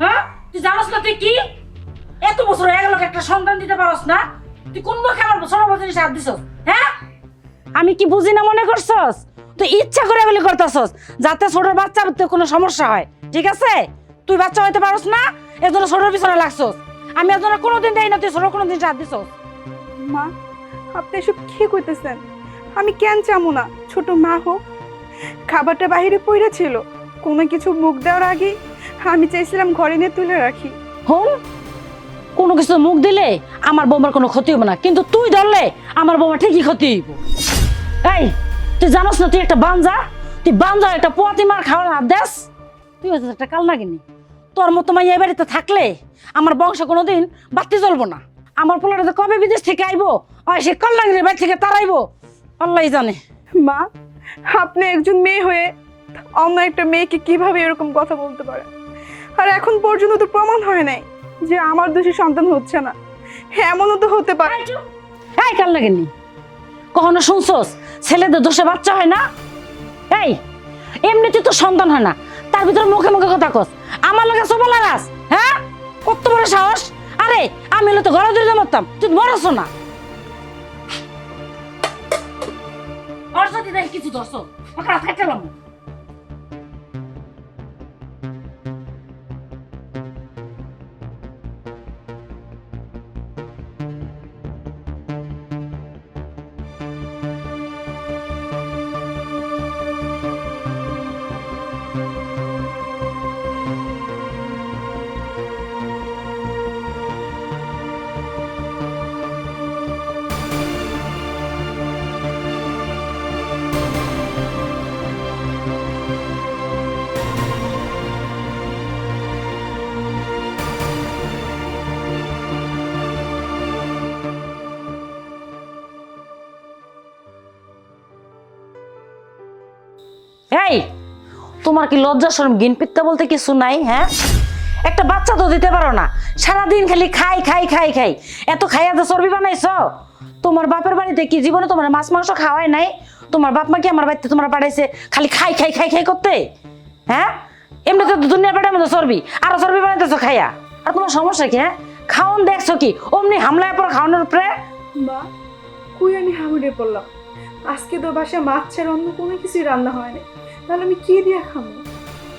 হ্যাঁ? এত বছর একটা দিতে পারস না। তুই হাত হ্যাঁ? আমি কি বুঝি না মনে করছস? তুই ইচ্ছা করে বলে করতেছস, যাতে ছোট বাচ্চার কোনো সমস্যা হয়, ঠিক আছে? তুই বাচ্চা হইতে পারস না এজন্য ছোটর পিছনে লাগছস। আমি এজন্য কোনোদিন দেই না তুই ছোট কোনো দিন হাত দিছস। মা আপনি এসব কি করতেছেন আমি কেন চামু না? ছোট মা হোক। খাবারটা বাইরে পড়ে ছিল। কোনো কিছু মুখ দেওয়ার আগে আমি চাইছিলাম ঘরে নিয়ে তুলে রাখি। হন কোনো কিছু মুখ দিলে আমার বোমার কোনো ক্ষতি হবে না। কিন্তু তুই ধরলে আমার বৌমা ঠিকই ক্ষতি হইব। এই তুই জানোস না তুই একটা বাঞ্জা? তুই বাঞ্জা একটা পোয়াতি মার খাওয়ার হাত দেস? তুই একটা কাল নাগিনি তোর মতো মাইয়া বাড়িতে থাকলে আমার বংশ কোনোদিন বাড়তে চলবো না। আমার পোলাটা যে কবে বিদেশ থেকে আইবো? আর সে কল্যাণীর বাড়ি থেকে তারাইবো আল্লাহ জানে। মা আপনি একজন মেয়ে হয়ে অন্য একটা মেয়েকে কীভাবে এরকম কথা বলতে পারে আর এখন পর্যন্ত তো প্রমাণ হয় নাই যে আমার দোষী সন্তান হচ্ছে না। এমনও তো হতে পারে। এই কাল লাগেনি কখনো শুনছস? ছেলেদের দোষে বাচ্চা হয় না? এই এমনিতে তো সন্তান হয় না। তার ভিতরে মুখে মুখে কথা কস। আমার লগে সব আস হ্যাঁ? কত বড় সাহস? আরে, আমি তো ঘরে ধরে মারতাম তুই মরছ না। কিছু ধরছ? ওকে খাইতেলাম এই, তোমার কি লজ্জা শরম, গিন পিত্তা বলতে কিছু নাই হ্যাঁ? একটা বাচ্চা তো দিতে পারো না, সারাদিন খালি খাই খাই খাই খাই। এত খাইয়া তো চর্বি বানাইছো? তোমার বাপের বাড়িতে কি জীবনে তোমার মাছ, মাংস খাওয়াই নাই? তোমার বাপ মা কি আমার বাড়িতে তোমার পাঠাইছে খালি খাই খাই খাই খাই করতে? হ্যাঁ? এমনি তো দুনিয়ার পেটের মধ্যে চর্বি, আরও চর্বি বানাইতেছো খাইয়া। আর তোমার সমস্যা কি হ্যাঁ? খাওন দেখছ কি, অমনি হামলায় পর খাওয়ানোর উপরে? মা কই আমি হাবুড়ে পড়লাম। আজকে তো বাসা মাছ ছাড়া অন্য কোনো কিছুই রান্না হয়নি তাহলে আমি কি দিয়ে খাব